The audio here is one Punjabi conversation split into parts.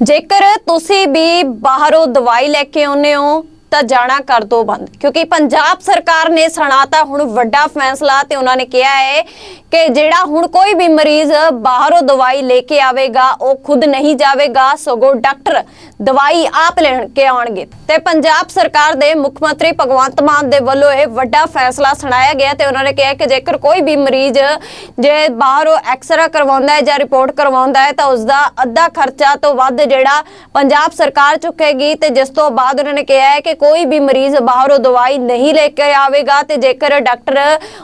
ਜੇਕਰ ਤੁਸੀਂ ਵੀ ਬਾਹਰੋਂ ਦਵਾਈ ਲੈ ਕੇ ਆਉਂਦੇ ਹੋ ਤਾਂ ਜਾਣਾ ਕਰ ਦੋ ਬੰਦ। ਕਿਉਂਕਿ ਪੰਜਾਬ ਸਰਕਾਰ ਨੇ ਸੁਣਾਤਾ ਹੁਣ ਵੱਡਾ ਫੈਸਲਾ ਤੇ ਉਹਨਾਂ ਨੇ ਕਿਹਾ ਹੈ ਕਿ ਜਿਹੜਾ ਹੁਣ ਕੋਈ ਵੀ ਮਰੀਜ਼ ਬਾਹਰੋਂ ਦਵਾਈ ਲੈ ਕੇ ਆਵੇਗਾ, ਉਹ ਖੁਦ ਨਹੀਂ ਜਾਵੇਗਾ, ਸਗੋਂ ਡਾਕਟਰ ਦਵਾਈ ਆਪ ਲੈਣ ਕੇ ਆਉਣਗੇ। ਤੇ ਪੰਜਾਬ ਸਰਕਾਰ ਦੇ ਮੁੱਖ ਮੰਤਰੀ ਭਗਵੰਤ ਮਾਨ ਦੇ ਵੱਲੋਂ ਇਹ ਵੱਡਾ ਫੈਸਲਾ ਸੁਣਾਇਆ ਗਿਆ ਤੇ ਉਹਨਾਂ ਨੇ ਕਿਹਾ ਕਿ ਜੇਕਰ ਕੋਈ ਵੀ ਮਰੀਜ਼ ਜੇ ਬਾਹਰੋਂ ਐਕਸਰਾ ਕਰਵਾਉਂਦਾ ਹੈ ਜਾਂ ਰਿਪੋਰਟ ਕਰਵਾਉਂਦਾ ਹੈ ਤਾਂ ਉਸ ਦਾ ਅੱਧਾ ਖਰਚਾ ਤੋਂ ਵੱਧ ਜਿਹੜਾ ਪੰਜਾਬ ਸਰਕਾਰ ਚੁੱਕੇਗੀ ਤੇ ਜਿਸ ਤੋਂ ਬਾਅਦ ਉਹਨਾਂ ਨੇ ਕਿਹਾ ਹੈ ਕਿ ਕੋਈ ਵੀ ਮਰੀਜ਼ ਬਾਹਰੋਂ ਦਵਾਈ ਨਹੀਂ ਲੈ ਕੇ ਆਵੇਗਾ ਤੇ ਜੇਕਰ ਡਾਕਟਰ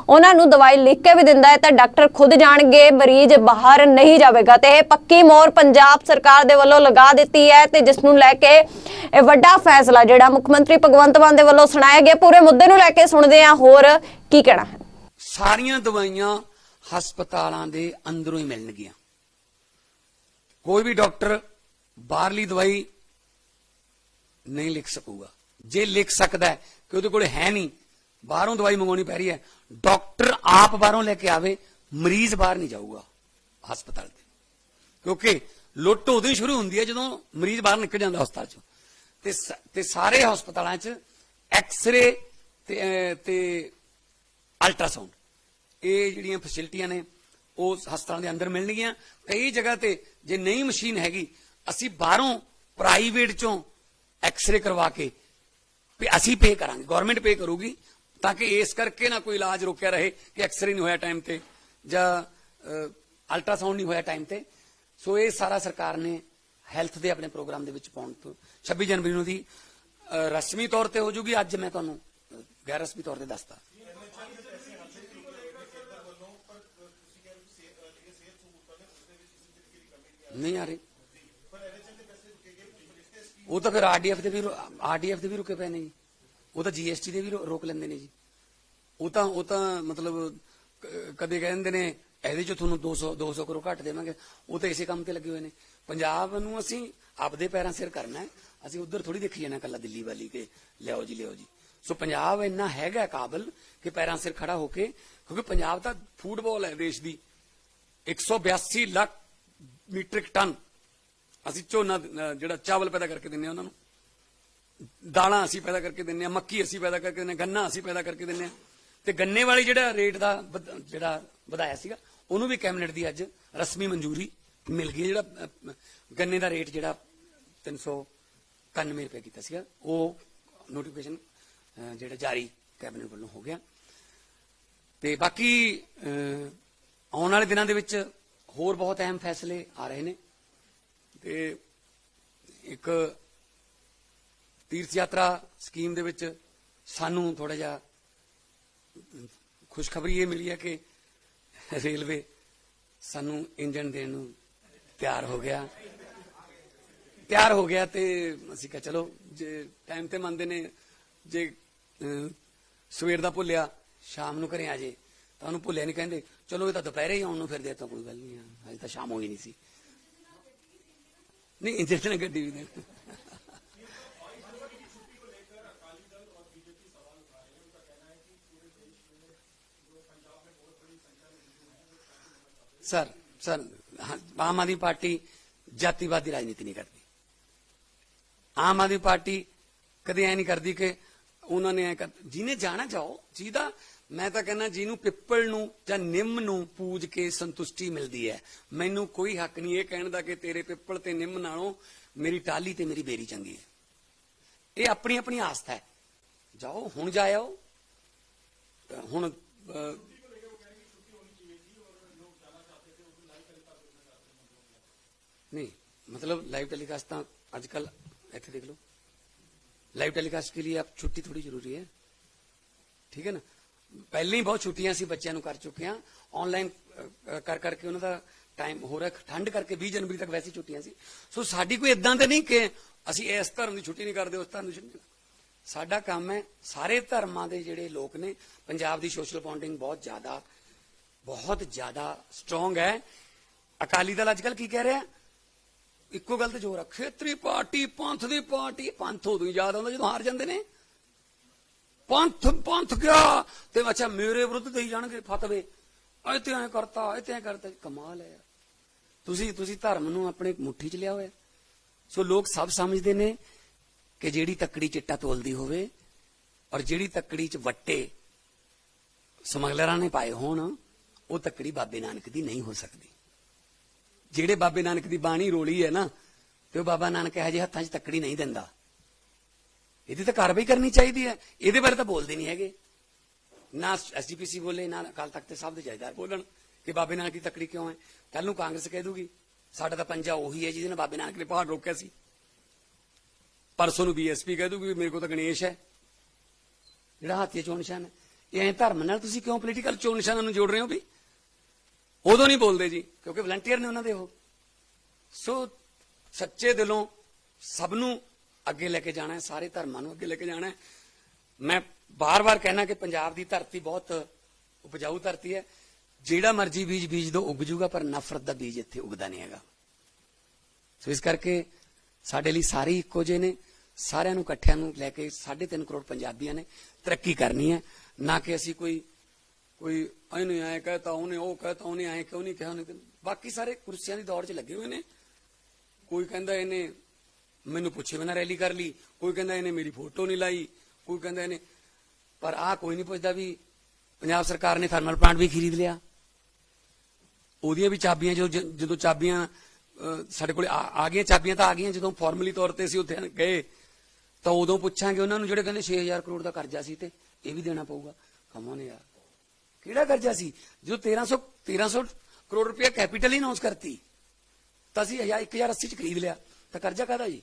ਉਹਨਾਂ ਨੂੰ ਦਵਾਈ ਲਿਖ ਕੇ ਵੀ ਦਿੰਦਾ ਹੈ ਤਾਂ ਡਾਕਟਰ ਖੁਦ ਜਾਣਗੇ ਮਰੀਜ਼ ਬਾਹਰ ਨਹੀਂ ਜਾਵੇਗਾ ਤੇ ਇਹ ਪੱਕੀ ਮੋਹਰ ਪੰਜਾਬ ਸਰਕਾਰ ਦੇ ਵੱਲੋਂ ਲਗਾ ਦਿੱਤੀ ਹੈ ਤੇ ਜਿਸ ਨੂੰ ਲੈ ਕੇ ਇਹ ਵੱਡਾ ਫੈਸਲਾ ਜਿਹੜਾ ਮੁੱਖ ਮੰਤਰੀ ਭਗਵੰਤ ਮਾਨ ਦੇ ਵੱਲੋਂ ਸੁਣਾਇਆ ਗਿਆ। ਪੂਰੇ ਮੁੱਦੇ ਨੂੰ ਲੈ ਕੇ ਸੁਣਦੇ ਆ ਹੋਰ ਕੀ ਕਹਿਣਾ ਹੈ? ਸਾਰੀਆਂ ਦਵਾਈਆਂ ਹਸਪਤਾਲਾਂ ਦੇ ਅੰਦਰੋਂ ਹੀ ਮਿਲਣਗੀਆਂ। ਕੋਈ ਵੀ ਡਾਕਟਰ ਬਾਹਰਲੀ ਦਵਾਈ ਨਹੀਂ ਲਿਖ ਸਕੂਗਾ। ਜੇ ਲਿਖ ਸਕਦਾ ਹੈ ਕਿ ਉਹਦੇ ਕੋਲ ਹੈ ਨਹੀਂ, ਬਾਹਰੋਂ ਦਵਾਈ ਮੰਗਾਉਣੀ ਪੈ ਰਹੀ ਹੈ, ਡਾਕਟਰ ਆਪ ਬਾਹਰੋਂ ਲੈ ਕੇ ਆਵੇ, ਮਰੀਜ਼ ਬਾਹਰ ਨਹੀਂ ਜਾਊਗਾ ਹਸਪਤਾਲ ਦੇ ਕਿਉਂਕਿ ਲੁੱਟ ਉਦੋਂ ਹੀ ਸ਼ੁਰੂ ਹੁੰਦੀ ਹੈ ਜਦੋਂ ਮਰੀਜ਼ ਬਾਹਰ ਨਿਕਲ ਜਾਂਦਾ ਹਸਪਤਾਲ ਚੋਂ। ਤੇ ਤੇ ਸਾਰੇ ਹਸਪਤਾਲਾਂ 'ਚ ਐਕਸ-ਰੇ ਤੇ ਤੇ ਅਲਟਰਾਸਾਊਂਡ। ਇਹ ਜਿਹੜੀਆਂ ਫੈਸਿਲਿਟੀਆਂ ਨੇ, ਉਹ ਹਸਪਤਾਲਾਂ ਦੇ ਅੰਦਰ ਮਿਲਣਗੀਆਂ। ਕਈ ਜਗ੍ਹਾ ਤੇ ਜੇ ਨਹੀਂ ਮਸ਼ੀਨ ਹੈਗੀ, ਅਸੀਂ ਬਾਹਰੋਂ ਪ੍ਰਾਈਵੇਟ ਚੋਂ ਐਕਸ-ਰੇ ਕਰਵਾ ਕੇ ਵੀ ਅਸੀਂ ਪੇ ਕਰਾਂਗੇ ਗਵਰਨਮੈਂਟ ਪੇ ਕਰੂਗੀ, ਤਾਂ ਕਿ ਇਸ ਕਰਕੇ ਨਾ ਕੋਈ ਇਲਾਜ ਰੁਕਿਆ ਰਹੇ ਕਿ ਐਕਸਰੇ ਨਹੀਂ ਹੋਇਆ ਟਾਈਮ ਤੇ ਜਾਂ ਅਲਟਰਾਸਾਊਂਡ ਨਹੀਂ ਹੋਇਆ ਟਾਈਮ ਤੇ। ਸੋ ਇਹ ਸਾਰਾ ਸਰਕਾਰ ਨੇ ਹੈਲਥ ਦੇ ਆਪਣੇ ਪ੍ਰੋਗਰਾਮ ਦੇ ਵਿੱਚ ਪਾਉਣ ਤੋਂ 26 ਜਨਵਰੀ ਨੂੰ ਦੀ ਰਸਮੀ ਤੌਰ ਤੇ ਹੋ ਜੂਗੀ, ਅੱਜ ਮੈਂ ਤੁਹਾਨੂੰ ਗੈਰ ਰਸਮੀ ਤੌਰ ਤੇ ਦੱਸਦਾ। ਨਹੀਂ ਆ ਰਹੀ। ਉਹ ਤਾਂ ਫਿਰ ਆਰਡੀਐਫ ਦੇ ਵੀ ਆਰਡੀਐਫ ਦੇ ਵੀ ਰੁਕੇ ਪਏ ਨੇ ਜੀ। ਉਹ ਤਾਂ ਜੀਐਸਟੀ ਦੇ ਵੀ ਰੋਕ ਲੈਂਦੇ ਨੇ ਜੀ। ਉਹ ਤਾਂ ਉਹ ਤਾਂ ਮਤਲਬ ਕ- ਕਦੇ ਕਹਿੰਦੇ ਨੇ, ਇਹਦੇ ਚ ਤੁਹਾਨੂੰ 200 200 ਕਰੋੜ ਘੱਟ ਦੇਵਾਂਗੇ। ਉਹ ਤਾਂ ਇਸੇ ਕੰਮ ਤੇ ਲੱਗੇ ਹੋਏ ਨੇ। ਪੰਜਾਬ ਨੂੰ ਅਸੀਂ ਆਪਦੇ ਪੈਰਾਂ ਸਿਰ ਕਰਨਾ ਹੈ। ਅਸੀਂ ਉਧਰ ਥੋੜੀ ਦੇਖੀ ਜਾਣਾ ਕੱਲਾ ਦਿੱਲੀ ਵਾਲੀ ਕੇ ਲਿਆਓ ਜੀ ਲਿਆਓ ਜੀ। ਸੋ ਪੰਜਾਬ ਇੰਨਾ ਹੈਗਾ ਕਾਬਲ ਕਿ ਪੈਰਾਂ ਸਿਰ ਖੜਾ ਹੋ ਕੇ, ਕਿਉਂਕਿ ਪੰਜਾਬ ਤਾਂ ਫੂਟਬਾਲ ਹੈ ਦੇਸ਼ ਦੀ। 182 ਲੱਖ ਮੀਟ੍ਰਿਕ ਟਨ ਅਸੀਂ ਝੋਨਾ ਜਿਹੜਾ ਚਾਵਲ ਪੈਦਾ ਕਰਕੇ ਦਿੰਨੇ ਆ ਉਹਨਾਂ ਨੂੰ। ਦਾਲਾਂ ਅਸੀਂ ਪੈਦਾ ਕਰਕੇ ਦਿੰਨੇ ਆ, ਮੱਕੀ ਅਸੀਂ ਪੈਦਾ ਕਰਕੇ ਦਿੰਨੇ ਆ, ਗੰਨਾ ਅਸੀਂ ਪੈਦਾ ਕਰਕੇ ਦਿੰਨੇ ਆ। ਤੇ ਗੰਨੇ ਵਾਲੀ ਜਿਹੜਾ ਰੇਟ ਦਾ ਵਧ- ਜਿਹੜਾ ਵਧਾਇਆ ਸੀਗਾ, ਉਹਨੂੰ ਵੀ ਕੈਬਨਿਟ ਦੀ ਅੱਜ ਰਸਮੀ ਮਨਜ਼ੂਰੀ ਮਿਲ ਗਈ ਜਿਹੜਾ ਗੰਨੇ ਦਾ ਰੇਟ ਜਿਹੜਾ 391 ਰੁਪਏ ਕੀਤਾ ਸੀਗਾ। ਉਹ ਨੋਟੀਫਿਕੇਸ਼ਨ ਜਿਹੜਾ ਜਾਰੀ ਕੈਬਨਿਟ ਵੱਲੋਂ ਹੋ ਗਿਆ। ਤੇ ਬਾਕੀ ਆਉਣ ਵਾਲੇ ਦਿਨਾਂ ਦੇ ਵਿੱਚ ਹੋਰ ਬਹੁਤ ਅਹਿਮ ਫੈਸਲੇ ਆ ਰਹੇ ਨੇ। ਤੇ ਇੱਕ ਤੀਰਥ ਯਾਤਰਾ ਸਕੀਮ ਦੇ ਵਿੱਚ ਸਾਨੂੰ ਥੋੜਾ ਜਿਹਾ ਖੁਸ਼ਖਬਰੀ ਇਹ ਮਿਲੀ ਹੈ ਕਿ ਰੇਲਵੇ ਸਾਨੂੰ ਇੰਜਨ ਦੇਣ ਨੂੰ ਤਿਆਰ ਹੋ ਗਿਆ। ਤਿਆਰ ਹੋ ਗਿਆ ਤੇ ਅਸੀਂ ਕਿਹਾ, ਚਲੋ, ਜੇ ਟਾਈਮ ਤੇ ਮੰਨਦੇ ਨੇ, ਜੇ ਸਵੇਰ ਦਾ ਭੁੱਲਿਆ, ਸ਼ਾਮ ਨੂੰ ਘਰੇ ਆ ਜੇ। ਤਾਂ ਉਹਨੂੰ ਭੁੱਲਿਆ ਨਹੀਂ ਕਹਿੰਦੇ, ਚਲੋ, ਇਹ ਤਾਂ ਦੁਪਹਿਰੇ ਹੀ ਆਉਣ ਨੂੰ ਫਿਰਦੇ ਆ ਤਾਂ ਕੋਈ ਗੱਲ ਨਹੀਂ ਆ ਅਜੇ ਤਾਂ ਸ਼ਾਮ ਹੋਈ ਨਹੀਂ ਸੀ। ਨਹੀਂ ਇੰਜਨ ਨੇ ਗੱਡੀ ਵੀ ਦੇ ਸਰ ਸਰ ਹਾਂ, ਆਮ ਆਦਮੀ ਪਾਰਟੀ ਜਾਤੀਵਾਦੀ ਰਾਜਨੀਤੀ ਨਹੀਂ ਕਰਦੀ। ਆਮ ਆਦਮੀ ਪਾਰਟੀ ਕਦੇ ਐ ਨਹੀਂ ਕਰਦੀ ਕਿ ਉਹਨਾਂ ਨੇ ਐ ਕਰ ਜਿਹਨੇ ਜਾਣਾ ਜਾਓ। ਜਿਹਦਾ ਮੈਂ ਤਾਂ ਕਹਿੰਦਾ ਜਿਹਨੂੰ ਪਿੱਪਲ ਨੂੰ ਜਾਂ ਨਿੰਮ ਨੂੰ ਪੂਜ ਕੇ ਸੰਤੁਸ਼ਟੀ ਮਿਲਦੀ ਹੈ ਮੈਨੂੰ ਕੋਈ ਹੱਕ ਨਹੀਂ ਇਹ ਕਹਿਣ ਦਾ ਕਿ ਤੇਰੇ ਪਿੱਪਲ ਤੇ ਨਿੰਮ ਨਾਲੋਂ ਮੇਰੀ ਟਾਲੀ ਤੇ ਮੇਰੀ ਬੇਰੀ ਚੰਗੀ ਹੈ ਇਹ ਆਪਣੀ ਆਪਣੀ ਆਸਥਾ ਹੈ ਜਾਓ ਹੁਣ ਜਾਇਓ ਤਾਂ ਹੁਣ ਅਹ, नहीं मतलब लाइव टेलीकास्ट ਤਾਂ आजकल ਇੱਥੇ देख लो ਲਾਈਵ ਟੈਲੀਕਾਸਟ के लिए आप छुट्टी थोड़ी जरूरी है ਠੀਕ ਹੈ ਨਾ ਪਹਿਲਾਂ ਹੀ ਬਹੁਤ ਛੁੱਟੀਆਂ ਸੀ ਬੱਚਿਆਂ ਨੂੰ ਕਰ ਚੁੱਕੇ ਆ ਆਨਲਾਈਨ ਕਰ ਕਰਕੇ ਉਹਨਾਂ ਦਾ ਟਾਈਮ ਹੋ ਰਿਹਾ। ਠੰਡ ਕਰਕੇ 20 ਜਨਵਰੀ ਤੱਕ ਵੈਸੀ ਛੁੱਟੀਆਂ ਸੀ। ਸੋ ਸਾਡੀ ਕੋਈ ਇਦਾਂ ਤੇ ਨਹੀਂ ਕਿ ਅਸੀਂ ਇਸ ਧਰਮ ਦੀ ਛੁੱਟੀ ਨਹੀਂ ਕਰਦੇ, ਉਸ ਧਰਮ ਦੀ ਛੁੱਟੀ ਸਾਡਾ ਕੰਮ ਹੈ ਸਾਰੇ ਧਰਮਾਂ ਦੇ ਜਿਹੜੇ ਲੋਕ ਨੇ, ਪੰਜਾਬ ਦੀ ਸੋਸ਼ਲ ਬੌਂਡਿੰਗ ਬਹੁਤ ਜ਼ਿਆਦਾ ਬਹੁਤ ਜ਼ਿਆਦਾ ਸਟਰੋਂਗ ਹੈ। ਅਕਾਲੀ ਦਲ ਅੱਜਕੱਲ ਕੀ ਕਹਿ ਰਿਹਾ? ਇੱਕੋ ਗੱਲ ਤੇ ਜ਼ੋਰ ਆ ਖੇਤਰੀ ਪਾਰਟੀ, ਪੰਥ ਦੀ ਪਾਰਟੀ, ਪੰਥ ਉਦੋਂ ਯਾਦ ਆਉਂਦਾ ਜਦੋਂ ਹਾਰ ਜਾਂਦੇ ਨੇ। ਪੰਥ ਪੰਥ ਗਿਆ ਤੇ ਅੱਛਾ ਮੇਰੇ ਵਿਰੁੱਧ ਦੇਈ ਜਾਣਗੇ ਫਤਵੇ। ਇੱਥੇ ਐ ਕਰਤਾ, ਇੱਥੇ ਐ ਕਰਤਾ। ਕਮਾਲ ਹੈ। ਤੁਸੀਂ ਤੁਸੀਂ ਧਰਮ ਨੂੰ ਆਪਣੇ ਮੁੱਠੀ 'ਚ ਲਿਆ ਹੋਇਆ ਸੋ ਲੋਕ ਸਭ ਸਮਝਦੇ ਨੇ ਕਿ ਜਿਹੜੀ ਤੱਕੜੀ ਚਿੱਟਾ ਤੋਲਦੀ ਹੋਵੇ ਔਰ ਜਿਹੜੀ ਤੱਕੜੀ ਚ ਵੱਟੇ ਸਮਗਲਰਾਂ ਨੇ ਪਾਏ ਹੋਣ, ਉਹ ਤੱਕੜੀ ਬਾਬੇ ਨਾਨਕ ਦੀ ਨਹੀਂ ਹੋ ਸਕਦੀ। ਜਿਹੜੇ ਬਾਬੇ ਨਾਨਕ ਦੀ ਬਾਣੀ ਰੋਲੀ ਹੈ ਨਾ, ਤੇ ਉਹ ਬਾਬਾ ਨਾਨਕ ਇਹੋ ਜਿਹੇ ਹੱਥਾਂ 'ਚ ਤੱਕੜੀ ਨਹੀਂ ਦਿੰਦਾ। ਇਹਦੀ ਤਾਂ ਕਾਰਵਾਈ ਕਰਨੀ ਚਾਹੀਦੀ ਹੈ। ਇਹਦੇ ਬਾਰੇ ਤਾਂ ਬੋਲਦੇ ਨਹੀਂ ਹੈਗੇ। ਨਾ ਐਸਜੀਪੀਸੀ ਬੋਲੇ, ਨਾ ਅਕਾਲ ਤਖਤ ਦੇ ਸਭ ਦੇ ਜਥੇਦਾਰ ਬੋਲਣ ਕਿ ਬਾਬੇ ਨਾਨਕ ਦੀ ਤਕੜੀ ਕਿਉਂ ਹੈ। ਕੱਲ ਨੂੰ ਕਾਂਗਰਸ ਕਹਿ ਦੂਗੀ, ਸਾਡਾ ਤਾਂ ਪੰਜਾ ਉਹੀ ਹੈ ਜਿਹਦੇ ਨਾਲ ਬਾਬੇ ਨਾਨਕ ਨੇ ਪਹਾੜ ਰੋਕਿਆ ਸੀ। ਪਰਸੋਂ ਨੂੰ ਬੀਐਸਪੀ ਕਹਿ ਦੂਗੀ ਵੀ ਮੇਰੇ ਕੋਲ ਤਾਂ ਗਣੇਸ਼ ਹੈ। ਜਿਹੜਾ ਹਾਥੀ ਚੋਣ ਨਿਸ਼ਾਨ ਹੈ। ਇਹ ਐਂ ਧਰਮ ਨਾਲ ਤੁਸੀਂ ਕਿਉਂ ਪੋਲੀਟੀਕਲ ਚੋਣ ਨਿਸ਼ਾਨਾਂ ਨੂੰ ਜੋੜ ਰਹੇ ਹੋ ਵੀ? ਉਦੋਂ ਨਹੀਂ ਬੋਲਦੇ ਜੀ, ਕਿਉਂਕਿ ਵਲੰਟੀਅਰ ਨੇ ਉਹਨਾਂ ਦੇ ਉਹ। ਸੋ ਸੱਚੇ ਦਿਲੋਂ ਸਭ ਨੂੰ ਅੱਗੇ ਲੈ ਕੇ ਜਾਣਾ ਹੈ, ਸਾਰੇ ਧਰਮਾਂ ਨੂੰ ਅੱਗੇ ਲੈ ਕੇ ਜਾਣਾ ਹੈ। ਮੈਂ ਬਾਰ-ਬਾਰ ਕਹਿਣਾ ਕਿ ਪੰਜਾਬ ਦੀ ਧਰਤੀ ਬਹੁਤ ਉਪਜਾਊ ਧਰਤੀ ਹੈ। ਜਿਹੜਾ ਮਰਜ਼ੀ ਬੀਜ ਬੀਜ ਦੋ, ਉੱਗ ਜੂਗਾ, ਪਰ ਨਫ਼ਰਤ ਦਾ ਬੀਜ ਇੱਥੇ ਉੱਗਦਾ ਨਹੀਂ ਹੈਗਾ। ਸੋ ਇਸ ਕਰਕੇ ਸਾਡੇ ਲਈ ਸਾਰੇ ਹੀ ਇੱਕੋ ਜਿਹੇ ਨੇ। ਸਾਰਿਆਂ ਨੂੰ, ਇਕੱਠਿਆਂ ਨੂੰ ਲੈ ਕੇ 3.5 ਕਰੋੜ ਪੰਜਾਬੀਆਂ ਨੇ ਤਰੱਕੀ ਕਰਨੀ ਹੈ। ਨਾ ਕਿ ਅਸੀਂ ਕੋਈ ਕੋਈ ਇਹਨੂੰ ਆਏ ਕਹਤਾ, ਉਹਨੇ ਉਹ ਕਹਤਾ, ਉਹਨੇ ਆਏ ਕਿਉਂ ਨਹੀਂ ਕਿਹਾ, ਬਾਕੀ ਸਾਰੇ ਕੁਰਸੀਆਂ ਦੀ ਦੌੜ 'ਚ ਲੱਗੇ ਹੋਏ ਨੇ। ਕੋਈ ਕਹਿੰਦਾ ਇਹਨੇ ਮੈਨੂੰ ਪੁੱਛੇ ਬਿਨਾਂ ਰੈਲੀ ਕਰ ਲਈ। ਕੋਈ ਕਹਿੰਦਾ ਇਹਨੇ ਮੇਰੀ ਫੋਟੋ ਨਹੀਂ ਲਾਈ, ਕੋਈ ਕਹਿੰਦਾ ਇਹਨੇ ਪਰ ਆਹ ਕੋਈ ਨਹੀਂ ਪੁੱਛਦਾ ਵੀ ਪੰਜਾਬ ਸਰਕਾਰ ਨੇ ਥਰਮਲ ਪਲਾਂਟ ਵੀ ਖਰੀਦ ਲਿਆ। ਉਹਦੀਆਂ ਵੀ ਚਾਬੀਆਂ ਜਦੋਂ ਜਦੋਂ ਚਾਬੀਆਂ ਸਾਡੇ ਕੋਲ ਆ ਆ ਗਈਆਂ, ਚਾਬੀਆਂ ਤਾਂ ਆ ਗਈਆਂ। ਜਦੋਂ ਫਾਰਮਲੀ ਤੌਰ ਤੇ ਅਸੀਂ ਉੱਥੇ ਗਏ, ਤਾਂ ਉਦੋਂ ਪੁੱਛਾਂਗੇ ਉਹਨਾਂ ਨੂੰ, ਜਿਹੜੇ ਕਹਿੰਦੇ 6000 ਕਰੋੜ ਦਾ ਕਰਜ਼ਾ ਸੀ ਤੇ ਇਹ ਵੀ ਦੇਣਾ ਪਊਗਾ। ਕਮੋਨ ਯਾਰ। ਕਿਹੜਾ ਕਰਜ਼ਾ ਸੀ? ਜੋ 1300 1300 ਕਰੋੜ ਰੁਪਏ ਕੈਪੀਟਲ ਹੀ ਅਨਾਉਂਸ ਕਰਤੀ, ਤਾਂ ਅਸੀਂ 1080 ਚ ਖਰੀਦ ਲਿਆ। ਤਾਂ ਕਰਜ਼ਾ ਕਾਹਦਾ ਜੀ?